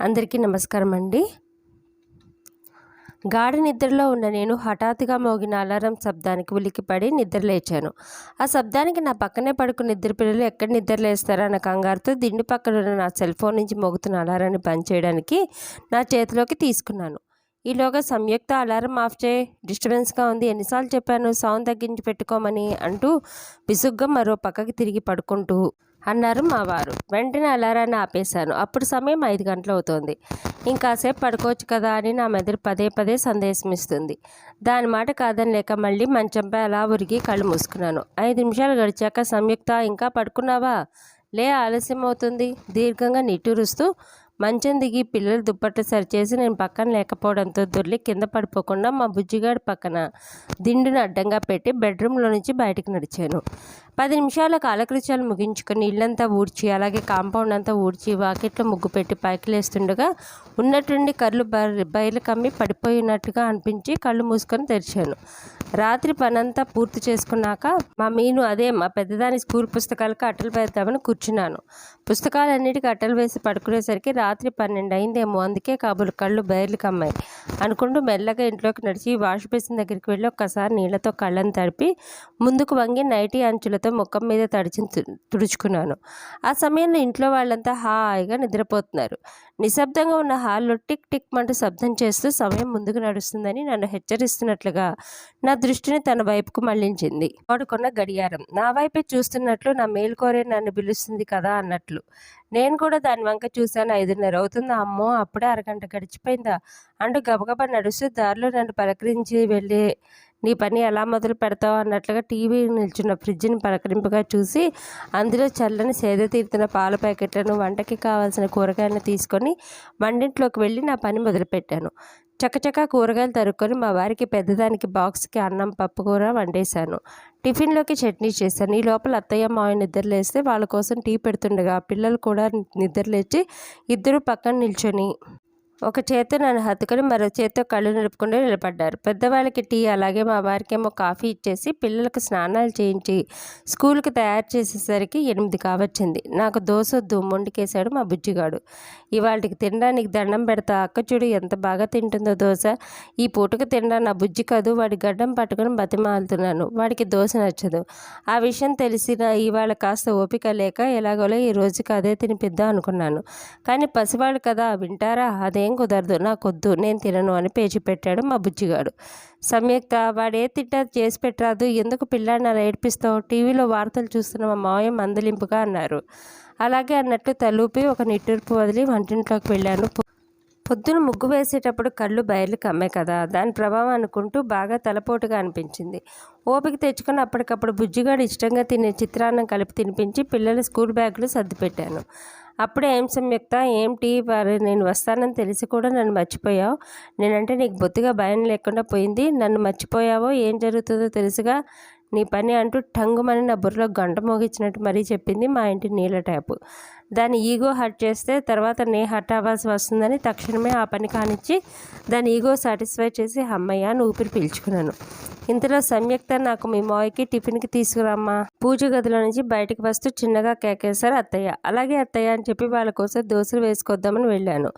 అందరికీ నమస్కారం అండి. గాఢ నిద్రలో ఉన్న నేను హఠాత్తుగా మోగిన అలారం శబ్దానికి ఉలిక్కిపడి నిద్రలేచాను ఆ శబ్దానికి నా పక్కనే పడుకున్న ఇద్దరు పిల్లలు ఎక్కడ నిద్రలేస్తారా అన్న కంగారుతో దిండు పక్కన ఉన్న నా సెల్ ఫోన్ నుంచి మోగుతున్న అలారాన్ని బంద్ చేయడానికి నా చేతిలోకి తీసుకున్నాను. ఈలోగా సంయుక్త అలారం ఆఫ్ చేయి. డిస్టర్బెన్స్గా ఉంది. ఎన్నిసార్లు చెప్పాను సౌండ్ తగ్గించి పెట్టుకోమని అంటూ విసుగ్గా మరో పక్కకి తిరిగి పడుకుంటూ అన్నారు మా వారు. వెంటనే అలారాన్ని ఆపేశాను. అప్పుడు సమయం ఐదు గంటలు అవుతోంది ఇంకాసేపు పడుకోవచ్చు కదా అని నా మెదడు పదే పదే సందేశం ఇస్తుంది దాని మాట కాదని లేక మళ్ళీ మంచంపై అలా ఉరిగి కళ్ళు మూసుకున్నాను. ఐదు నిమిషాలు గడిచాక సంయుక్త ఇంకా పడుకున్నావా? లే ఆలస్యం అవుతుంది దీర్ఘంగా నిట్టూరుస్తూ మంచం దిగి పిల్లలు దుప్పట్లు సరిచేసి నేను పక్కన లేకపోవడంతో దొర్లి కింద పడిపోకుండా మా బుజ్జిగాడి పక్కన దిండును అడ్డంగా పెట్టి బెడ్రూమ్లో నుంచి బయటకు నడిచాను. పది నిమిషాల కాలకృత్యాలు ముగించుకొని ఇల్లంతా ఊడ్చి అలాగే కాంపౌండ్ అంతా ఊడ్చి వాకిట్లో ముగ్గు పెట్టి పైకి లేస్తుండగా ఉన్నట్టుండి కళ్ళు బయలు కమ్మి పడిపోయినట్టుగా అనిపించి కళ్ళు మూసుకొని తెరిచాను. రాత్రి పనంతా పూర్తి చేసుకున్నాక మా మీను అదే మా పెద్దదాని స్కూల్ పుస్తకాలకు అట్టలు పెడతామని కూర్చున్నాను. పుస్తకాలన్నిటికీ అట్టలు వేసి పడుకునేసరికి రాత్రి పన్నెండు అయిందేమో అందుకే కాబోలు కళ్ళు బయర్లు కమ్మాయి. అనుకుంటూ మెల్లగా ఇంట్లోకి నడిచి వాష్ బేసిన్ దగ్గరికి వెళ్ళి ఒక్కసారి నీళ్ళతో కళ్ళను తడిపి ముందుకు వంగి నైటీ అంచులతో ముఖం మీద తడిచి తుడుచుకున్నాను. ఆ సమయంలో ఇంట్లో వాళ్ళంతా హాయిగా నిద్రపోతున్నారు. నిశ్శబ్దంగా ఉన్న హాల్లో టిక్ టిక్ మంటూ శబ్దం చేస్తూ సమయం ముందుకు నడుస్తుందని నన్ను హెచ్చరిస్తున్నట్లుగా నా దృష్టిని తన వైపుకు మళ్ళించింది. వాడుకున్న గడియారం. నా వైపే చూస్తున్నట్లు నా మేలుకోరే నన్ను పిలుస్తుంది కదా అన్నట్లు. నేను కూడా దాని వంక చూశాను. ఐదున్నర అవుతుందా. అమ్మో అప్పుడే అరగంట గడిచిపోయిందా? అంటూ గబగబా నడుస్తూ దారిలో నన్ను పలకరించి వెళ్ళి నీ పని ఎలా మొదలు పెడతావు అన్నట్లుగా టీవీ నిల్చున్న ఫ్రిడ్జ్ని పలకరింపుగా చూసి అందులో చల్లని సేద తీరుతున్న పాల ప్యాకెట్లను వంటకి కావాల్సిన కూరగాయలను తీసుకొని వంటింట్లోకి వెళ్ళి నా పని మొదలుపెట్టాను. చకచకా కూరగాయలు తరుక్కొని మా వారికి పెద్దదానికి బాక్స్కి అన్నం పప్పు కూర వండేశాను. టిఫిన్లోకి చట్నీ చేశాను. ఈ లోపల అత్తయ్య మావి నిద్రలేస్తే వాళ్ళ కోసం టీ పెడుతుండగా పిల్లలు కూడా నిద్రలేచి ఇద్దరు పక్కన నిల్చొని ఒక చేత్తో నన్ను హత్తుకొని మరో చేత్తో కళ్ళు నిలుపుకుంటూ నిలబడ్డారు. పెద్దవాళ్ళకి టీ అలాగే మా వారికేమో కాఫీ ఇచ్చేసి పిల్లలకు స్నానాలు చేయించి స్కూల్కి తయారు చేసేసరికి ఎనిమిది కావచ్చింది. నాకు దోశ వద్దు మొండికేశాడు మా బుజ్జిగాడు. ఇవాళకి తినడానికి దండం పెడతా అక్క చూడు ఎంత బాగా తింటుందో దోశ. ఈ పూటకు తినడా నా బుజ్జి కాదు వాడి గడ్డం పట్టుకొని బతిమాలుతున్నాను. వాడికి దోశ నచ్చదు. ఆ విషయం తెలిసిన ఇవాళ కాస్త ఓపిక లేక ఎలాగోలో ఈ రోజుకి అదే తినిపిద్దాం అనుకున్నాను. కానీ పసివాళ్ళు కదా వింటారా? అదే కుదరదు నాకొద్దు నేను తినను అని పేచి పెట్టాడు మా బుజ్జిగాడు. సంయుక్త వాడే తిట్టా చేసి పెట్టరాదు ఎందుకు పిల్లాడిని అలా ఏడిపిస్తావు? టీవీలో వార్తలు చూస్తున్న మా మావయ్య మందలింపుగా అన్నారు. అలాగే అన్నట్లు తలూపి ఒక నిట్టూర్పు వదిలి వంటింట్లోకి వెళ్ళాను. పొద్దున ముగ్గు వేసేటప్పుడు కళ్ళు బయలు కమ్మే కదా. దాని ప్రభావం అనుకుంటూ బాగా తలపోటుగా అనిపించింది. ఓపిక తెచ్చుకొని అప్పటికప్పుడు బుజ్జిగాడు ఇష్టంగా తినే చిత్రాన్నం కలిపి తినిపించి పిల్లల స్కూల్ బ్యాగులు సర్దిపెట్టాను. అప్పుడే ఏం సంయుక్త? ఏంటి వారు నేను వస్తానని తెలిసి కూడా నన్ను మర్చిపోయావు. నేనంటే నీకు బొత్తిగా భయం లేకుండా పోయింది. నన్ను మర్చిపోయావో ఏం జరుగుతుందో తెలుసుగా? నీ పని అంటూ టంగుమని నా బుర్రలో గంట మోగించినట్టు మరీ చెప్పింది మా ఇంటి నీళ్ళ ట్యాపు. దాని ఈగో హర్ట్ చేస్తే తర్వాత నే హర్ట్ అవ్వాల్సి వస్తుందని తక్షణమే ఆ పని కానిచ్చి దాని ఈగో సాటిస్ఫై చేసి అమ్మయ్య అని ఊపిరి పీల్చుకున్నాను. ఇంతలో సంయుక్త నాకు మీ మాయకి టిఫిన్కి తీసుకురామ్మా. పూజ గదిలో నుంచి బయటకు వస్తూ చిన్నగా కేకేశారు అత్తయ్య. అలాగే అత్తయ్య అని చెప్పి వాళ్ళ కోసం దోశలు వేసుకొద్దామని వెళ్ళాను.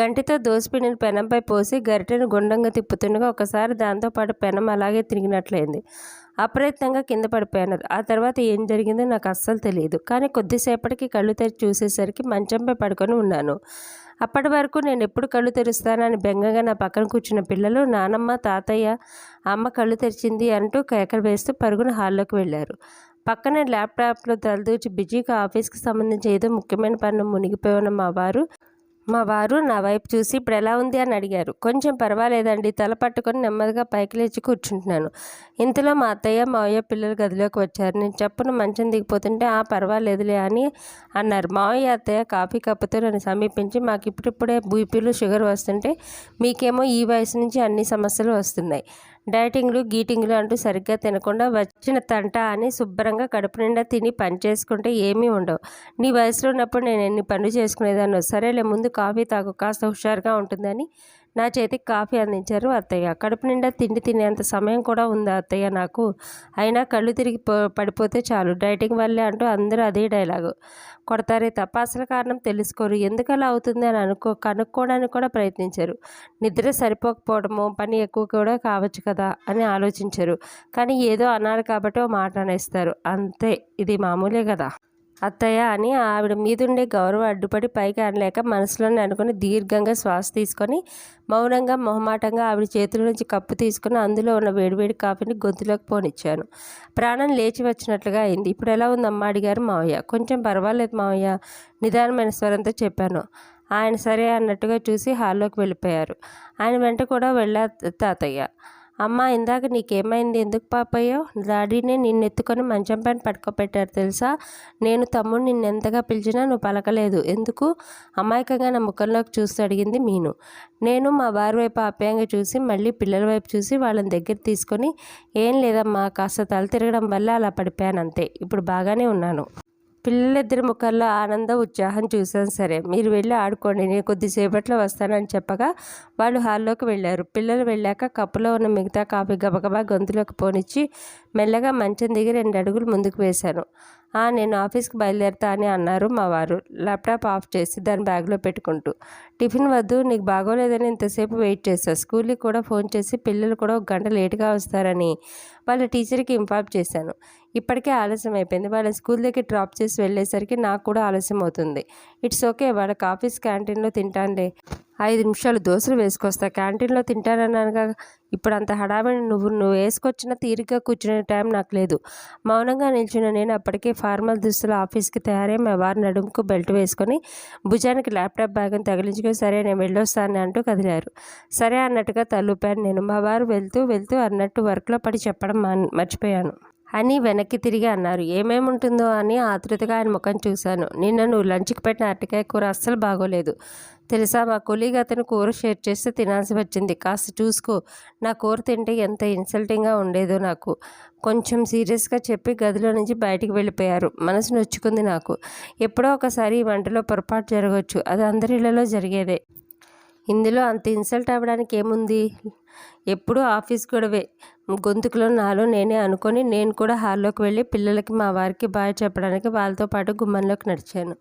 గంటితో దోశపిండిని పెనంపై పోసి గరిటెను గుండంగా తిప్పుతుండగా ఒకసారి దాంతోపాటు పెనం అలాగే తిరిగినట్లయింది. అప్రయత్నంగా కింద పడిపోయాను. ఆ తర్వాత ఏం జరిగిందో నాకు అస్సలు తెలియదు కానీ కొద్దిసేపటికి కళ్ళు తెరిచి చూసేసరికి మంచంపై పడుకొని ఉన్నాను. అప్పటి వరకు నేను ఎప్పుడు కళ్ళు తెరుస్తానని బెంగగా నా పక్కన కూర్చున్న పిల్లలు నానమ్మ తాతయ్య అమ్మ కళ్ళు తెరిచింది అంటూ కేకలు వేస్తూ పరుగున హాల్లోకి వెళ్ళారు. పక్కనే ల్యాప్టాప్లో తలదూచి బిజీగా ఆఫీస్కి సంబంధించి ఏదో ముఖ్యమైన పనులు మునిగిపోయిన మా వారు మా వారు నా వైపు చూసి ఇప్పుడు ఎలా ఉంది అని అడిగారు. కొంచెం పర్వాలేదండి తల పట్టుకొని నెమ్మదిగా పైకి లేచి కూర్చుంటున్నాను. ఇంతలో మా అత్తయ్య మావయ్య పిల్లలు గదిలోకి వచ్చారు. నేను చెప్పును మంచం దిగిపోతుంటే ఆ పర్వాలేదులే అని అన్నారు. మావయ్య అత్తయ్య కాఫీ కప్పుతో నన్ను సమీపించి మాకు ఇప్పుడిప్పుడే బీపీలు షుగర్ వస్తుంటే మీకేమో ఈ వయసు నుంచి అన్ని సమస్యలు వస్తున్నాయి. డైటింగ్లు గీటింగ్లు అంటూ సరిగ్గా తినకుండా వచ్చిన తంట అని శుభ్రంగా కడుపు నిండా తిని పని చేసుకుంటే ఏమీ ఉండవు. నీ వయసులో ఉన్నప్పుడు నేను ఎన్ని పనులు చేసుకునేదాన్ని సరేలే ముందు కాఫీ తాగు కాస్త హుషారుగా ఉంటుందని నా చేతికి కాఫీ అందించారు అత్తయ్య. కడుపు నిండా తిండి తినేంత సమయం కూడా ఉందా అత్తయ్య నాకు? అయినా కళ్ళు తిరిగి పడిపోతే చాలు. డైటింగ్ వల్లే అంటూ అందరూ అదే డైలాగు. కొడతారే తప్ప అసలు కారణం తెలుసుకోరు. ఎందుకు అలా అవుతుంది అని అనుకో కనుక్కోవడానికి కూడా ప్రయత్నించారు. నిద్ర సరిపోకపోవడము పని ఎక్కువ కూడా కావచ్చు కదా అని ఆలోచించరు. కానీ ఏదో అన్నారు కాబట్టి ఓ మాట అనేస్తారు. అంతే. ఇది మామూలే కదా. అత్తయ్య అని ఆవిడ మీదుండే గౌరవం అడ్డుపడి పైకి అనలేక మనసులోనే అనుకుని దీర్ఘంగా శ్వాస తీసుకొని మౌనంగా మొహమాటంగా ఆవిడ చేతుల నుంచి కప్పు తీసుకుని అందులో ఉన్న వేడివేడి కాఫీని గొంతులోకి పోనిచ్చాను. ప్రాణం లేచి వచ్చినట్లుగా అయింది. ఇప్పుడు ఎలా ఉందమ్మా? అడిగారు మావయ్య. కొంచెం పర్వాలేదు మావయ్య. నిదానమైన స్వరంతో చెప్పాను. ఆయన సరే అన్నట్టుగా చూసి హాల్లోకి వెళ్ళిపోయారు. ఆయన వెంట కూడా వెళ్ళా తాతయ్య. అమ్మ ఇందాక నీకేమైంది? ఎందుకు పాపయ్యో? డాడీనే నిన్ను ఎత్తుకొని మంచం పైన పడుకోబెట్టారు తెలుసా? నేను తమ్ముడు నిన్ను ఎంతగా పిలిచినా నువ్వు పలకలేదు. ఎందుకు? అమాయకంగా నా ముఖంలోకి చూస్తూ అడిగింది మీను. నేను మా వారి వైపు ఆప్యాయంగా చూసి మళ్ళీ పిల్లల వైపు చూసి వాళ్ళని దగ్గర తీసుకొని ఏం లేదమ్మా కాస్త తల తిరగడం వల్ల అలా పడిపోయాను అంతే. ఇప్పుడు బాగానే ఉన్నాను. పిల్లలిద్దరి ముఖాల్లో ఆనందం ఉత్సాహం చూశాను సరే మీరు వెళ్ళి ఆడుకోండి. నేను కొద్దిసేపట్లో వస్తానని చెప్పగా వాళ్ళు హాల్లోకి వెళ్ళారు. పిల్లలు వెళ్ళాక కప్పులో ఉన్న మిగతా కాఫీ గబగబా గొంతులోకి పోనిచ్చి మెల్లగా మంచం దిగి రెండు అడుగులు ముందుకు వేశాను. నేను ఆఫీస్కి బయలుదేరుతా అని అన్నారు మా వారు. ల్యాప్టాప్ ఆఫ్ చేసి దాని బ్యాగ్లో పెట్టుకుంటూ. టిఫిన్ వద్దు నీకు బాగోలేదని ఇంతసేపు వెయిట్ చేశా. స్కూల్కి కూడా ఫోన్ చేసి పిల్లలు కూడా ఒక గంట లేట్గా వస్తారని వాళ్ళ టీచర్కి ఇన్ఫార్మ్ చేశాను. ఇప్పటికే ఆలస్యం అయిపోయింది. వాళ్ళ స్కూల్ దగ్గర డ్రాప్ చేసి వెళ్ళేసరికి నాకు కూడా ఆలస్యం అవుతుంది. ఇట్స్ ఓకే వాళ్ళకి ఆఫీస్ క్యాంటీన్లో తింటానులే. ఐదు నిమిషాలు దోశలు వేసుకొస్తా. క్యాంటీన్లో తింటానన్నానుగా. ఇప్పుడు అంత హడావిడి నువ్వు నువ్వు వేసుకొచ్చిన తీరిగ్గా కూర్చునే టైం నాకు లేదు. మౌనంగా నిల్చున్న నేను అప్పటికే ఫార్మల్ దుస్తులు ఆఫీస్కి తయారై మా వారి నడుముకు బెల్ట్ వేసుకొని భుజానికి ల్యాప్టాప్ బ్యాగ్ను తగిలించుకొని సరే నేను వెళ్ళొస్తాను అంటూ కదిలారు. సరే అన్నట్టుగా తలూపాను నేను. మా వారు వెళ్తూ వెళ్తూ అన్నట్టు వర్క్లో పడి చెప్పడం మాన్- మర్చిపోయాను. అని వెనక్కి తిరిగి అన్నారు. ఏమేమి ఉంటుందో అని ఆతృతగా ఆయన ముఖం చూశాను. నిన్న నువ్వు లంచ్కి పెట్టిన అరటికాయ కూర అస్సలు బాగోలేదు. తెలుసా? మా కొలీగ్ అతను కూర షేర్ చేస్తే తినాల్సి వచ్చింది. కాస్త చూసుకో. నా కూర తింటే ఎంత ఇన్సల్టింగ్గా ఉండేదో నాకు. కొంచెం సీరియస్గా చెప్పి గదిలో నుంచి బయటికి వెళ్ళిపోయారు. మనసు నొచ్చుకుంది నాకు. ఎప్పుడో ఒకసారి ఈ వంటలో పొరపాటు జరగవచ్చు అది అందరిలలో జరిగేదే. ఇందులో అంత ఇన్సల్ట్ అవ్వడానికి ఏముంది? ఎప్పుడూ ఆఫీస్ గొడవే. గొంతుకులో నాలో నేనే అనుకొని నేను కూడా హాల్లోకి వెళ్ళి పిల్లలకి మా వారికి బాయ్ చెప్పడానికి వాళ్ళతో పాటు గుమ్మంలోకి నడిచాను.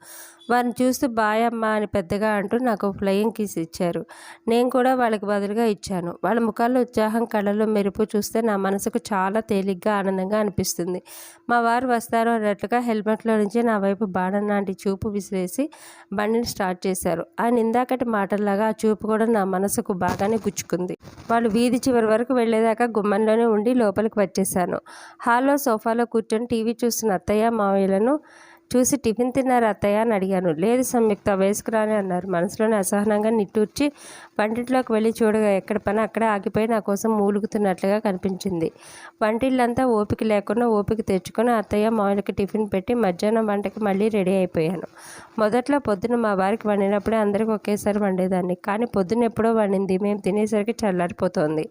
వారిని చూస్తూ బాయ్ అమ్మ అని పెద్దగా అంటూ నాకు ఫ్లయింగ్ కిస్ ఇచ్చారు. నేను కూడా వాళ్ళకి బదులుగా ఇచ్చాను. వాళ్ళ ముఖాల్లో ఉత్సాహం కళ్ళలో మెరుపు చూస్తే నా మనసుకు చాలా తేలిగ్గా ఆనందంగా అనిపిస్తుంది. మా వారు వస్తారు అన్నట్లుగా హెల్మెట్లో నుంచి నా వైపు బాణం లాంటి చూపు విసిరేసి బండిని స్టార్ట్ చేశారు. ఆయన ఇందాకటి మాటల్లాగా ఆ చూపు కూడా నా మనసుకు బాగానే గుచ్చుకుంది. వాళ్ళు వీధి చివరి వరకు వెళ్ళేదాకా గుమ్మంలోనే ఉండి లోపలికి వచ్చేసాను హాల్లో సోఫాలో కూర్చొని టీవీ చూస్తున్న అత్తయ్య మావయ్యలను చూసి టిఫిన్ తిన్నారు అత్తయ్య అని అడిగాను. లేదు సంయుక్త వేసుకురాని అన్నారు. మనసులోనే అసహనంగా నిట్టూర్చి వంటింట్లోకి వెళ్ళి చూడగా ఎక్కడ పని అక్కడ ఆగిపోయి నా కోసం మూలుగుతున్నట్లుగా కనిపించింది. వంటిళ్ళంతా ఓపిక లేకుండా ఓపిక తెచ్చుకొని అత్తయ్య మామూలుకి టిఫిన్ పెట్టి మధ్యాహ్నం వంటకి మళ్ళీ రెడీ అయిపోయాను. మొదట్లో పొద్దున మా వారికి వండినప్పుడే అందరికీ ఒకేసారి వండేదాన్ని. కానీ పొద్దున ఎప్పుడో వండింది. మేము తినేసరికి చల్లారిపోతుంది.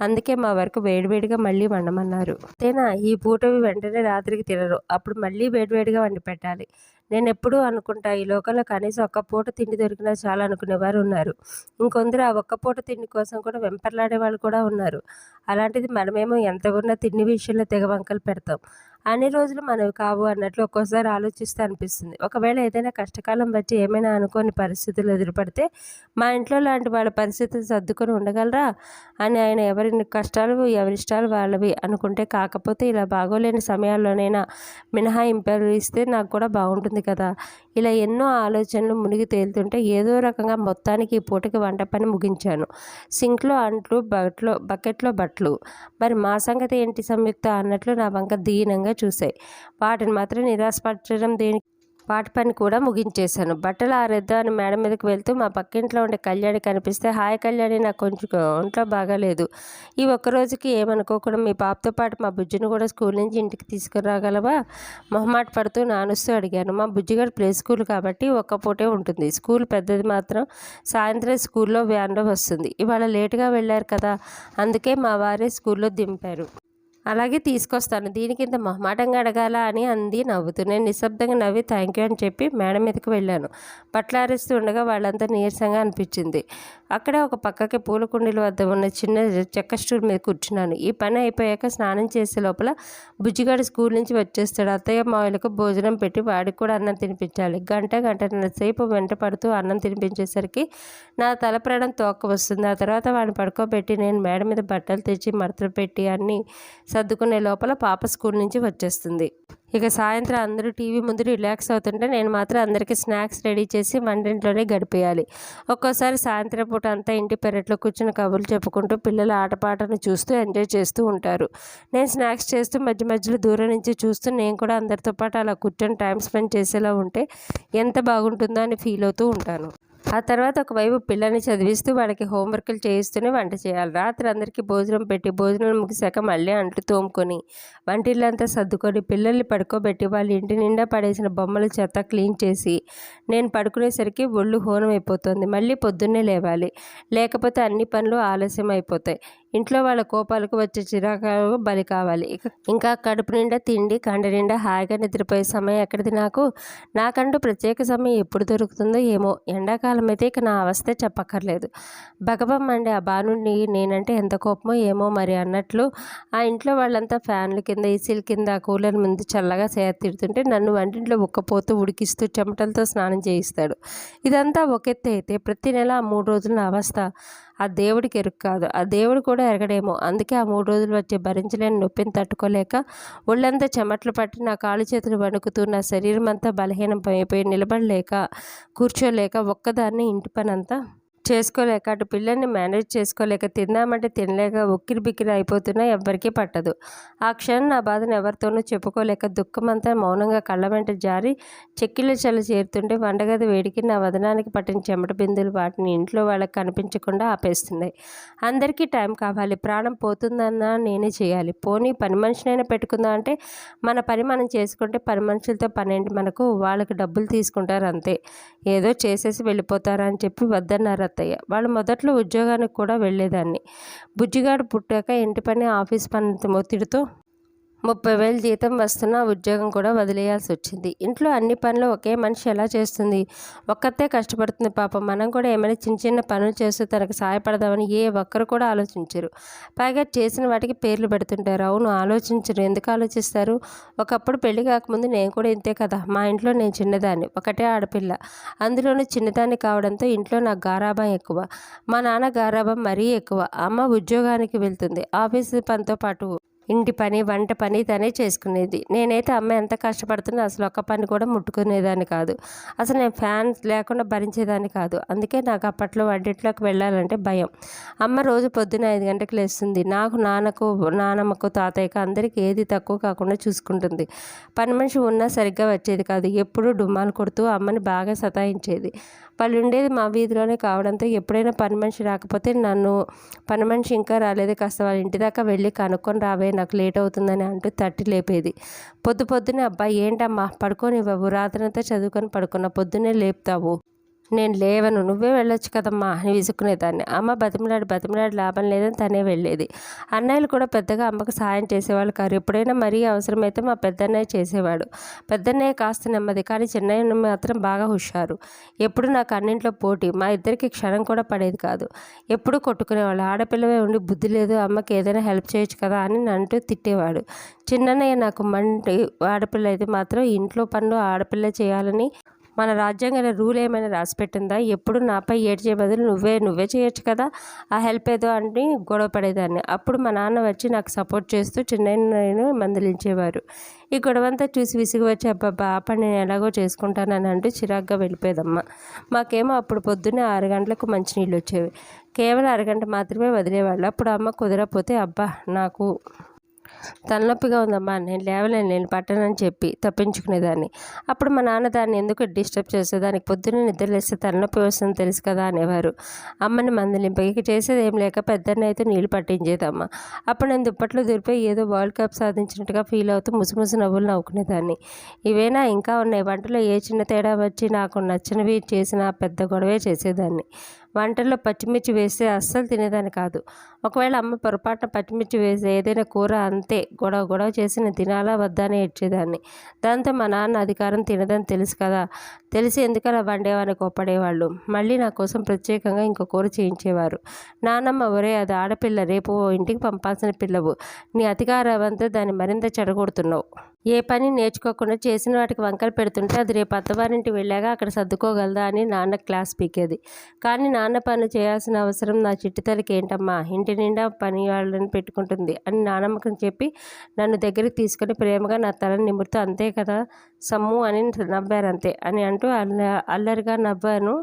అందుకే మా వరకు వేడివేడిగా మళ్ళీ వండమన్నారు. అంతేనా ఈ పూటవి వెంటనే రాత్రికి తినరు. అప్పుడు మళ్ళీ వేడివేడిగా వండి పెట్టాలి. నేను ఎప్పుడూ అనుకుంటా ఈ లోకంలో కనీసం ఒక్క పూట తిండి దొరికినా చాలా అనుకునేవారు ఉన్నారు. ఇంకొందరు ఆ ఒక్క పూట తిండి కోసం కూడా వెంపర్లాడే వాళ్ళు కూడా ఉన్నారు. అలాంటిది మనమేమో ఎంత ఉన్నా తిండి విషయంలో తెగ వంకలు పెడతాం. అన్ని రోజులు మనవి కావు అన్నట్లు ఒక్కోసారి ఆలోచిస్తే అనిపిస్తుంది. ఒకవేళ ఏదైనా కష్టకాలం బట్టి ఏమైనా అనుకోని పరిస్థితులు ఎదురుపడితే మా ఇంట్లో లాంటి వాళ్ళ పరిస్థితులు సర్దుకొని ఉండగలరా? అని ఆయన ఎవరి కష్టాలు ఎవరి ఇష్టాలు వాళ్ళవి అనుకుంటే కాకపోతే ఇలా బాగోలేని సమయాల్లోనైనా మినహాయింపులు ఇస్తే నాకు కూడా బాగుంటుంది కదా. ఇలా ఎన్నో ఆలోచనలు మునిగి తేలుతుంటే ఏదో రకంగా మొత్తానికి ఈ పూటకి వంట పని ముగించాను. సింక్లో అంట్లు బట్లో బకెట్లో బట్టలు మరి మా సంగతి ఏంటి సంయుక్త అన్నట్లు నా వంక దీనంగా చూశాయి. వాటిని మాత్రం నిరాశపరచడం దేనికి వాటి పని కూడా ముగించేశాను. బట్టలు ఆరేద్దాం అని మేడ మీదకి వెళ్తూ మా పక్కింట్లో ఉండే కళ్యాణి కనిపిస్తే హాయ్ కళ్యాణి నాకు కొంచెం ఒంట్లో బాగాలేదు. ఈ ఒక్క రోజుకి ఏమనుకోకుండా మీ పాపతో పాటు మా బుజ్జిని కూడా స్కూల్ నుంచి ఇంటికి తీసుకురాగలవా? మొహమాట పడుతూ నానుస్తూ అడిగాను. మా బుజ్జిగారు ప్లే స్కూల్ కాబట్టి ఒక్క పూటే ఉంటుంది. స్కూల్ పెద్దది మాత్రం సాయంత్రం స్కూల్లో వ్యాన్లో వస్తుంది. ఇవాళ లేటుగా వెళ్ళారు కదా అందుకే మా వారే స్కూల్లో దింపారు. అలాగే తీసుకొస్తాను. దీనికి ఇంత మొహమాటంగా అడగాల అని అంది నవ్వుతూ. నేను నిశ్శబ్దంగా నవ్వి థ్యాంక్ యూ అని చెప్పి మేడ మీదకి వెళ్ళాను. బట్టలు ఉండగా వాళ్ళంతా నీరసంగా అనిపించింది. అక్కడే ఒక పక్కకి పూల కుండీల వద్ద ఉన్న చిన్న చెక్క స్టూల్ మీద కూర్చున్నాను. ఈ పని అయిపోయాక స్నానం చేసే లోపల బుజ్జిగాడు స్కూల్ నుంచి వచ్చేస్తాడు. అత్తయ్య మావులకు భోజనం పెట్టి వాడికి కూడా అన్నం తినిపించాలి. గంట గంటన్నర సేపు వెంట పడుతూ అన్నం తినిపించేసరికి నా తల ప్రాణం తోక వస్తుంది. ఆ తర్వాత వాడిని పడుకోబెట్టి నేను మేడ మీద బట్టలు తెచ్చి మడతలు పెట్టి అన్నీ సర్దుకునే లోపల పాప స్కూల్ నుంచి వచ్చేస్తుంది. ఇక సాయంత్రం అందరూ టీవీ ముందు రిలాక్స్ అవుతుంటే నేను మాత్రం అందరికీ స్నాక్స్ రెడీ చేసి వంటింట్లోనే గడిపేయాలి. ఒక్కోసారి సాయంత్రం పూట అంతా ఇంటి పెరట్లో కూర్చుని కబుర్లు చెప్పుకుంటూ పిల్లల ఆటపాటను చూస్తూ ఎంజాయ్ చేస్తూ ఉంటారు. నేను స్నాక్స్ చేస్తూ మధ్య మధ్యలో దూరం నుంచి చూస్తూ నేను కూడా అందరితో పాటు అలా కూర్చొని టైం స్పెండ్ చేసేలా ఉంటే ఎంత బాగుంటుందో అని ఫీల్ అవుతూ ఉంటాను. ఆ తర్వాత ఒకవైపు పిల్లల్ని చదివిస్తూ వాళ్ళకి హోంవర్క్లు చేయిస్తూనే వంట చేయాలి. రాత్రి అందరికీ భోజనం పెట్టి భోజనం ముగిశాక మళ్ళీ అంట్లు తోముకొని వంటిల్లంతా సర్దుకొని పిల్లల్ని పడుకోబెట్టి వాళ్ళ ఇంటి నిండా పడేసిన బొమ్మల చెత్త క్లీన్ చేసి నేను పడుకునేసరికి ఒళ్ళు హోనం అయిపోతుంది. మళ్ళీ పొద్దున్నే లేవాలి. లేకపోతే అన్ని పనులు ఆలస్యం అయిపోతాయి. ఇంట్లో వాళ్ళ కోపాలకు వచ్చే చిరాకు బలి కావాలి. ఇంకా కడుపు నిండా తిండి కండ నిండా హాయిగా నిద్రపోయే సమయం ఎక్కడిది నాకు? నాకంటూ ప్రత్యేక సమయం ఎప్పుడు దొరుకుతుందో ఏమో. ఎండాకాలం అయితే ఇక నా అవస్థ చెప్పక్కర్లేదు. భగవం అండి ఆ బానుడిని నేనంటే ఎంత కోపమో ఏమో మరి అన్నట్లు ఆ ఇంట్లో వాళ్ళంతా ఫ్యాన్ల కింద ఏసీల కింద కూలర్ ముందు చల్లగా సేద తిడుతుంటే నన్ను వంటింట్లో ఉక్కపోతూ ఉడికిస్తూ చెమటలతో స్నానం చేయిస్తాడు. ఇదంతా ఒకెత్తే అయితే ప్రతి నెల ఆ మూడు రోజుల నా అవస్థ. ఆ దేవుడికి ఎరుకు కాదు. ఆ దేవుడు కూడా ఎరగడేమో. అందుకే ఆ మూడు రోజులు వచ్చే భరించలేని నొప్పిని తట్టుకోలేక ఒళ్ళంతా చెమట్లు పట్టి నా కాళ్ళు చేతులు వణుకుతూ నా శరీరం అంతా బలహీనం అయిపోయి నిలబడలేక కూర్చోలేక ఒక్కదాన్ని ఇంటి పనంతా చేసుకోలేక అటు పిల్లల్ని మేనేజ్ చేసుకోలేక తిందామంటే తినలేక ఉక్కిరి బిక్కిరి అయిపోతున్నా ఎవ్వరికీ పట్టదు. ఆ క్షణం నా బాధను ఎవరితోనూ చెప్పుకోలేక దుఃఖమంతా మౌనంగా కళ్ళ వెంట జారి చెక్కిళ్ళ చల్ల చేరుతుంటే వంటగది వేడికి నా వదనానికి పట్టిన చెమట బిందులు వాటిని ఇంట్లో వాళ్ళకి కనిపించకుండా ఆపేస్తున్నాయి. అందరికీ టైం కావాలి. ప్రాణం పోతుందన్నా నేనే చేయాలి. పోనీ పని మనిషినైనా పెట్టుకుందాం అంటే మన పని మనం చేసుకుంటే పని మనుషులతో పనేంటి మనకు? వాళ్ళకి డబ్బులు తీసుకుంటారు అంతే. ఏదో చేసేసి వెళ్ళిపోతారా అని చెప్పి వద్దన్నారు అత్తయ్య వాళ్ళు మొదట్లో ఉద్యోగానికి కూడా వెళ్ళేదాన్ని. బుజ్జిగాడు పుట్టాక ఇంటి పని ఆఫీస్ పని ఒత్తిడితో ముప్పై వేలు జీతం వస్తున్న ఉద్యోగం కూడా వదిలేయాల్సి వచ్చింది ఇంట్లో అన్ని పనులు ఒకే మనిషి ఎలా చేస్తుంది? ఒక్కతే కష్టపడుతుంది పాపం. మనం కూడా ఏమైనా చిన్న చిన్న పనులు చేస్తూ తనకు సహాయపడదామని ఏ ఒక్కరు కూడా ఆలోచించరు. పైగా చేసిన వాటికి పేర్లు పెడుతుంటారు. అవును ఆలోచించరు. ఎందుకు ఆలోచిస్తారు? ఒకప్పుడు పెళ్ళి కాకముందు నేను కూడా ఇంతే కదా. మా ఇంట్లో నేను చిన్నదాన్ని ఒకటే ఆడపిల్ల. అందులోనూ చిన్నదాన్ని కావడంతో ఇంట్లో నాకు గారాభం ఎక్కువ. మా నాన్న గారాభం మరీ ఎక్కువ. అమ్మ ఉద్యోగానికి వెళ్తుంది ఆఫీస్ పనితో పాటు ఇంటి పని వంట పని తనే చేసుకునేది. నేనైతే అమ్మ ఎంత కష్టపడుతుందో అసలు ఒక్క పని కూడా ముట్టుకునేదాన్ని కాదు. అసలు నేను ఫ్యాన్ లేకుండా భరించేదాన్ని కాదు. అందుకే నాకు అప్పట్లో వంటింట్లోకి వెళ్ళాలంటే భయం. అమ్మ రోజు పొద్దున్న ఐదు గంటలకు లేస్తుంది. నాకు నాన్నకు నానమ్మకు తాతయ్యకు అందరికీ ఏది తక్కువ కాకుండా చూసుకుంటుంది. పని మనిషి ఉన్నా సరిగ్గా వచ్చేది కాదు. ఎప్పుడూ డుమ్మాలు కొడుతూ అమ్మని బాగా సతాయించేది. వాళ్ళు ఉండేది మా వీధిలోనే కావడంతో ఎప్పుడైనా పని మనిషి రాకపోతే నన్ను పని మనిషి ఇంకా రాలేదు కాస్త వాళ్ళ ఇంటి దాకా వెళ్ళి కనుక్కొని రావే నాకు లేట్ అవుతుందని అంటూ తట్టి లేపేది. పొద్దు పొద్దునే అబ్బాయి ఏంటమ్మా? పడుకొని బాబు రాత్రంతా చదువుకొని పడుకున్న పొద్దునే లేపుతావు. నేను లేవను నువ్వే వెళ్ళొచ్చు కదమ్మా అని విసుక్కునేదాన్ని. అమ్మ బతిమలాడి బతిమలాడి లాభం లేదని తనే వెళ్ళేది. అన్నయ్యలు కూడా పెద్దగా అమ్మకు సాయం చేసేవాళ్ళు కారు. ఎప్పుడైనా మరీ అవసరమైతే మా పెద్దన్నయ్య చేసేవాడు. పెద్దన్నయ్య కాస్త నెమ్మది కానీ చిన్నయ్య మాత్రం బాగా హుషారు. ఎప్పుడు నాకు అన్నింట్లో పోటీ మా ఇద్దరికి క్షణం కూడా పడేది కాదు. ఎప్పుడు కొట్టుకునేవాళ్ళు. ఆడపిల్లవే ఉండి బుద్ధి లేదు అమ్మకి ఏదైనా హెల్ప్ చేయొచ్చు కదా అని అంటూ తిట్టేవాడు. చిన్నన్నయ్య నాకు మంటి ఆడపిల్ల అయితే మాత్రం ఇంట్లో పనులు ఆడపిల్ల చేయాలని మన రాజ్యాంగంలో రూల్ ఏమైనా రాసి పెట్టిందా? ఎప్పుడు నాపై ఏడ్చే బదులు నువ్వే నువ్వే చేయొచ్చు కదా? ఆ హెల్ప్ ఏదో అని గొడవ పడేదాన్ని. అప్పుడు మా నాన్న వచ్చి నాకు సపోర్ట్ చేస్తూ చిన్న మందలించేవారు. ఈ గొడవంతా చూసి విసిగి వచ్చి అబ్బాబ్బా పని నేను ఎలాగో చేసుకుంటానని అంటూ చిరాగ్గా వెళ్ళిపోయేదమ్మ. మాకేమో అప్పుడు పొద్దున్నే ఆరు గంటలకు మంచినీళ్ళు వచ్చేవి. కేవలం అరగంట మాత్రమే వదిలేవాళ్ళు. అప్పుడు అమ్మ కుదరకపోతే అబ్బా నాకు తలనొప్పిగా ఉందమ్మా నేను లేవలేను నేను పట్టనని చెప్పి తప్పించుకునేదాన్ని. అప్పుడు మా నాన్న దాన్ని ఎందుకు డిస్టర్బ్ చేస్తే దానికి పొద్దున్న నిద్రలేస్తే తలనొప్పి వస్తుందని తెలుసు కదా అనేవారు. అమ్మని మందలింపకి చేసేది ఏం లేక పెద్దన్న అయితే నీళ్ళు పట్టించేదమ్మ. అప్పుడు నేను దుప్పట్లో దూరిపోయి ఏదో వరల్డ్ కప్ సాధించినట్టుగా ఫీల్ అవుతూ ముసుముసు నవ్వులు నవ్వుకునేదాన్ని. ఇవేనా ఇంకా ఉన్నాయి? వంటలో ఏ చిన్న తేడా వచ్చి నాకు నచ్చినవి చేసిన పెద్ద గొడవే చేసేదాన్ని. వంటల్లో పచ్చిమిర్చి వేస్తే అస్సలు తినేదాన్ని కాదు. ఒకవేళ అమ్మ పొరపాటున పచ్చిమిర్చి వేసి ఏదైనా కూర అంతే గొడవ గొడవ చేసిన తినాలా వద్దా అని ఏడ్చేదాన్ని. దాంతో మా నాన్న అధికారం తినదని తెలుసు కదా. తెలిసి ఎందుకలా వండేవాని కోపడేవాళ్ళు మళ్ళీ నా కోసం ప్రత్యేకంగా ఇంకో కూర చేయించేవారు. నానమ్మ ఒరే అది ఆడపిల్ల రేపు ఓ ఇంటికి పంపాల్సిన పిల్లవు. నీ అధికారవంతా దాన్ని మరింత చెడగొడుతున్నావు. ఏ పని నేర్చుకోకుండా చేసిన వాటికి వంకలు పెడుతుంటే అది రేపు అత్తవారింటి వెళ్ళాక అక్కడ సర్దుకోగలదా అని నాన్న క్లాస్ పీకేది. కానీ నాన్న పని చేయాల్సిన అవసరం నా చిట్టితలకి ఏంటమ్మా? ఇంటి నిండా పని వాళ్ళని పెట్టుకుంటుంది అని నానమ్మకం చెప్పి నన్ను దగ్గరికి తీసుకొని ప్రేమగా నా తలని నిమురుతూ అంతే కదా సమ్ము అని నవ్వారు అంతే అని అంటూ అల్ల అల్లరిగా నవ్వాను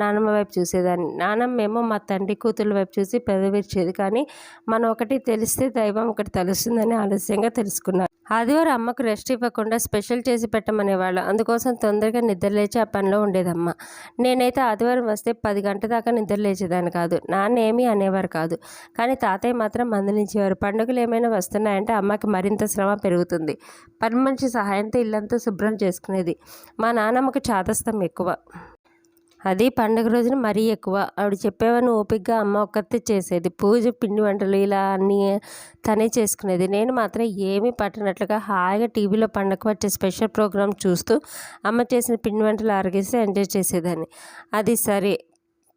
నానమ్మ వైపు చూసేదాన్ని. నానమ్మ ఏమో మా తండ్రి కూతుళ్ళ వైపు చూసి పెదవిర్చేది. కానీ మనం ఒకటి తెలిస్తే దైవం ఒకటి తెలుస్తుందని ఆలస్యంగా తెలుసుకున్నాను. ఆదివారం అమ్మకు రెస్ట్ ఇవ్వకుండా స్పెషల్ చేసి పెట్టమనేవాళ్ళు. అందుకోసం తొందరగా నిద్రలేచి ఆ పనిలో ఉండేదమ్మ. నేనైతే ఆదివారం వస్తే పది గంటల దాకా నిద్ర లేచేదాన్ని కాదు. నాన్న ఏమీ అనేవారు కాదు. కానీ తాతయ్య మాత్రం మందలించేవారు. పండుగలు ఏమైనా వస్తున్నాయంటే అమ్మకి మరింత శ్రమ పెరుగుతుంది. పని మనిషి సహాయంతో ఇల్లంతా శుభ్రం చేసుకునేది. మా నాన్నమ్మకు చాదస్తం ఎక్కువ. అది పండగ రోజున మరీ ఎక్కువ. ఆవిడ చెప్పేవని ఓపికగా అమ్మ ఒక్కతే చేసేది. పూజ పిండి వంటలు ఇలా అన్నీ తనే చేసుకునేది. నేను మాత్రం ఏమీ పట్టినట్లుగా హాయిగా టీవీలో పండగ వచ్చే స్పెషల్ ప్రోగ్రామ్ చూస్తూ అమ్మ చేసిన పిండి వంటలు అరగేసి ఎంజాయ్ చేసేదాన్ని. అది సరే.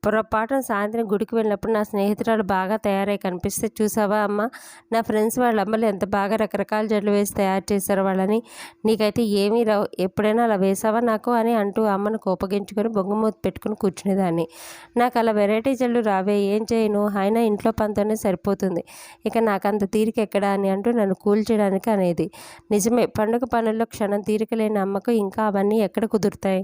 పొరపాటున సాయంత్రం గుడికి వెళ్ళినప్పుడు నా స్నేహితురాలు బాగా తయారై కనిపిస్తే చూసావా అమ్మ? నా ఫ్రెండ్స్ వాళ్ళ అమ్మలు ఎంత బాగా రకరకాల జడ్లు వేసి తయారు చేశారు వాళ్ళని. నీకైతే ఏమీ రావు. ఎప్పుడైనా అలా వేసావా నాకు అని అంటూ అమ్మను కోపగించుకొని బొంగమూత పెట్టుకుని కూర్చునేదాన్ని. నాకు అలా వెరైటీ జల్లు రావే ఏం చేయను. అయినా ఇంట్లో పనితోనే సరిపోతుంది. ఇక నాకు అంత తీరిక ఎక్కడా అని అంటూ నన్ను కూల్చేయడానికి అనేది. నిజమే పండుగ పనుల్లో క్షణం తీరిక లేని అమ్మకు ఇంకా అవన్నీ ఎక్కడ కుదురుతాయి?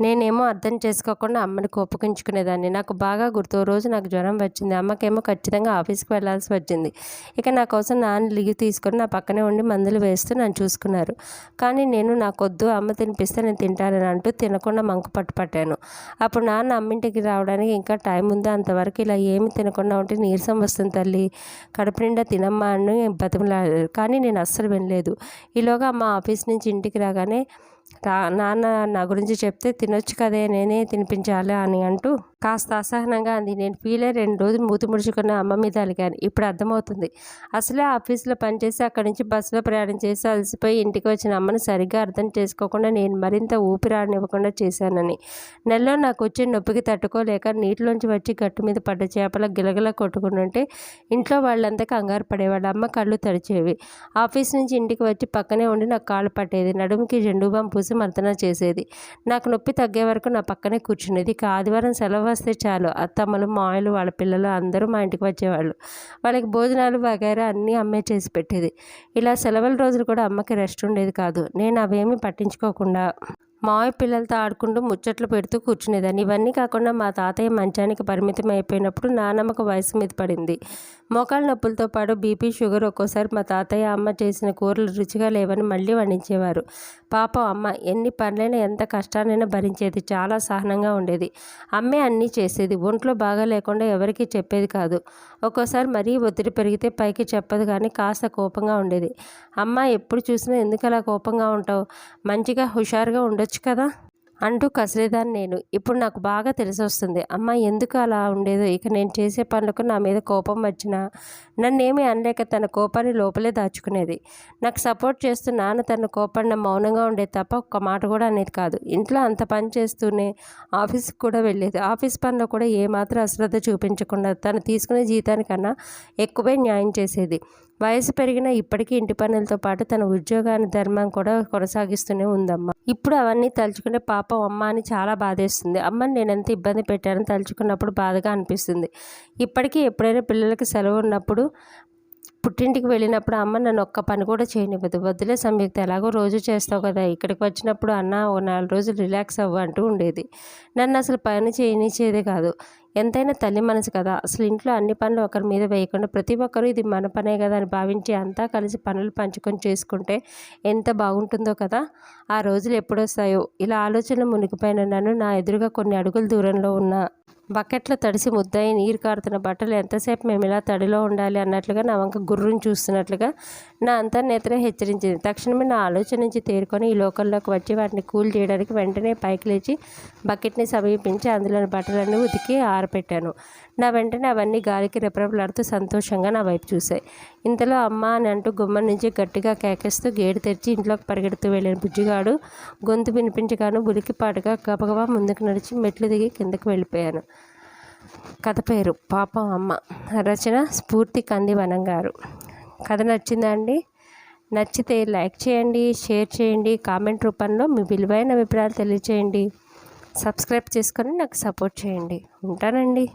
నేనేమో అర్థం చేసుకోకుండా అమ్మని కోపగించుకునేదాన్ని. నాకు బాగా గుర్తు రోజు నాకు జ్వరం వచ్చింది. అమ్మకేమో ఖచ్చితంగా ఆఫీస్కి వెళ్ళాల్సి వచ్చింది. ఇక నా కోసం నాన్న లీవ్ తీసుకొని నా పక్కనే ఉండి మందులు వేస్తూ నన్ను చూసుకున్నారు. కానీ నేను నాకొద్దు అమ్మ తినిపిస్తే నేను తింటానని అంటూ తినకుండా మంకు పట్టుపట్టాను అప్పుడు నాన్న అమ్మింటికి రావడానికి ఇంకా టైం ఉందా అంతవరకు ఇలా ఏమి తినకుండా ఉంటే నీరసం వస్తుంది తల్లి. కడుపు నిండా తినమ్మా అని బతిమలాడారు. కానీ నేను అస్సలు వినలేదు. ఈలోగా అమ్మ ఆఫీస్ నుంచి ఇంటికి రాగానే నాన్న నా గురించి చెప్తే తినొచ్చు కదే నేనే తినిపించాలి అని అంటూ కాస్త అసహనంగా అంది. నేను ఫీలే రెండు రోజులు మూతి ముడుచుకున్న అమ్మ మీద అలిగాను. ఇప్పుడు అర్థమవుతుంది. అసలే ఆఫీస్లో పనిచేసి అక్కడి నుంచి బస్సులో ప్రయాణం చేసి అలసిపోయి ఇంటికి వచ్చిన అమ్మను సరిగ్గా అర్థం చేసుకోకుండా నేను మరింత ఊపిరాడనివ్వకుండా చేశానని. నెలలో నాకు వచ్చే నొప్పికి తట్టుకోలేక నీటిలోంచి వచ్చి గట్టు మీద పడ్డ చేపల గిలగిల కొట్టుకుంటుంటే ఇంట్లో వాళ్ళంతా కంగారు పడేవాళ్ళు. అమ్మ కళ్ళు తడిచేవి. ఆఫీస్ నుంచి ఇంటికి వచ్చి పక్కనే ఉండి నాకు కాళ్ళు పట్టేది. నడుముకి జెండు బాం పూసి మర్దన చేసేది. నాకు నొప్పి తగ్గే వరకు నా పక్కనే కూర్చునేది. ఇక ఆదివారం సెలవు వస్తే చాలు. అత్తమ్మలు మాయలు వాళ్ళ పిల్లలు అందరూ మా ఇంటికి వచ్చేవాళ్ళు. వాళ్ళకి భోజనాలు వగైరా అన్నీ అమ్మే చేసి పెట్టేది. ఇలా సెలవుల రోజులు కూడా అమ్మకి రెస్ట్ ఉండేది కాదు. నేను అవేమీ పట్టించుకోకుండా మావి పిల్లలతో ఆడుకుంటూ ముచ్చట్లు పెడుతూ కూర్చునేదాన్ని. ఇవన్నీ కాకుండా మా తాతయ్య మంచానికి పరిమితం అయిపోయినప్పుడు నానమ్మకు వయసు మీద పడింది. మోకాళ్ళ నొప్పులతో పాటు బీపీ షుగర్ ఒక్కోసారి మా తాతయ్య అమ్మ చేసిన కూరలు రుచిగా లేవని మళ్ళీ వండించేవారు పాపం అమ్మ ఎన్ని పనులైనా ఎంత కష్టానైనా భరించేది చాలా సహనంగా ఉండేది. అమ్మే అన్నీ చేసేది ఒంట్లో బాగా లేకుండా ఎవరికీ చెప్పేది కాదు. ఒక్కోసారి మరీ ఒత్తిడి పెరిగితే పైకి చెప్పదు కానీ కాస్త కోపంగా ఉండేది. అమ్మ ఎప్పుడు చూసినా ఎందుకు అలా కోపంగా ఉంటావు? మంచిగా హుషారుగా ఉండొచ్చు కదా? అంటూ కసిరేదాన్ని నేను. ఇప్పుడు నాకు బాగా తెలిసి వస్తుంది అమ్మ ఎందుకు అలా ఉండేదో. ఇక నేను చేసే పనులకు నా మీద కోపం వచ్చినా నన్నేమీ అనలేక తన కోపాన్ని లోపలే దాచుకునేది. నాకు సపోర్ట్ చేస్తూ నాన్న తన కోపాన్ని మౌనంగా ఉండేది తప్ప ఒక్క మాట కూడా అనేది కాదు. ఇంట్లో అంత పని చేస్తూనే ఆఫీస్కి కూడా వెళ్ళేది. ఆఫీస్ పనిలో కూడా ఏమాత్రం అశ్రద్ధ చూపించకుండా తను తీసుకునే జీతానికన్నా ఎక్కువే న్యాయం చేసేది. వయసు పెరిగిన ఇప్పటికీ ఇంటి పనులతో పాటు తన ఉద్యోగాన్ని ధర్మం కూడా కొనసాగిస్తూనే ఉందమ్మ. ఇప్పుడు అవన్నీ తలుచుకుంటే పాపం అమ్మ అని చాలా బాధేస్తుంది. అమ్మని నేను ఎంత ఇబ్బంది పెట్టానని తలుచుకున్నప్పుడు బాధగా అనిపిస్తుంది. ఇప్పటికీ ఎప్పుడైనా పిల్లలకి సెలవు ఉన్నప్పుడు పుట్టింటికి వెళ్ళినప్పుడు అమ్మ నన్ను ఒక్క పని కూడా చేయనివ్వదు. వద్దులే సంయుక్త ఎలాగో రోజు చేస్తావు కదా ఇక్కడికి వచ్చినప్పుడు అన్న ఓ నాలుగు రోజులు రిలాక్స్ అవ్వ అంటూ ఉండేది. నన్ను అసలు పని చేయనిచ్చేదే కాదు. ఎంతైనా తల్లి మనసు కదా. అసలు ఇంట్లో అన్ని పనులు ఒకరి మీద వేయకుండా ప్రతి ఒక్కరూ ఇది మన పనే కదా అని భావించి అంతా కలిసి పనులు పంచుకొని చేసుకుంటే ఎంత బాగుంటుందో కదా. ఆ రోజులు ఎప్పుడొస్తాయో? ఇలా ఆలోచనలు మునిగిపోయిన నన్ను నా ఎదురుగా కొన్ని అడుగుల దూరంలో ఉన్న బకెట్లో తడిసి ముద్దయి నీరు కారుతున్న బట్టలు ఎంతసేపు మేము ఇలా తడిలో ఉండాలి అన్నట్లుగా నా వంక గుర్రుని చూస్తున్నట్లుగా నా అంతర్నేత్రం హెచ్చరించింది. తక్షణమే నా ఆలోచన నుంచి తేరుకొని ఈ లోకల్లోకి వచ్చి వాటిని కూల్ చేయడానికి వెంటనే పైకి లేచి బకెట్ని సమీపించి అందులోని బట్టలన్నీ ఉతికి ఆరపెట్టాను. నా వెంటనే అవన్నీ గాలికి రెపరెపలాడుతూ సంతోషంగా నా వైపు చూశాయి. ఇంతలో అమ్మ అని అంటూ గుమ్మం నుంచి గట్టిగా కేకేస్తూ గేటు తెరిచి ఇంట్లోకి పరిగెడుతూ వెళ్ళిన. బుజ్జిగాడు గొంతు వినిపించగాను బులికిపాటుగా గబగబా ముందుకు నడిచి మెట్లు దిగి కిందకు వెళ్ళిపోయాను. కథ పేరు పాపం అమ్మ. రచన స్ఫూర్తి కందివనం గారు. కథ నచ్చిందా అండి నచ్చితే లైక్ చేయండి షేర్ చేయండి కామెంట్ రూపంలో మీ విలువైన అభిప్రాయాలు తెలియచేయండి. సబ్స్క్రైబ్ చేసుకొని నాకు సపోర్ట్ చేయండి. ఉంటానండి.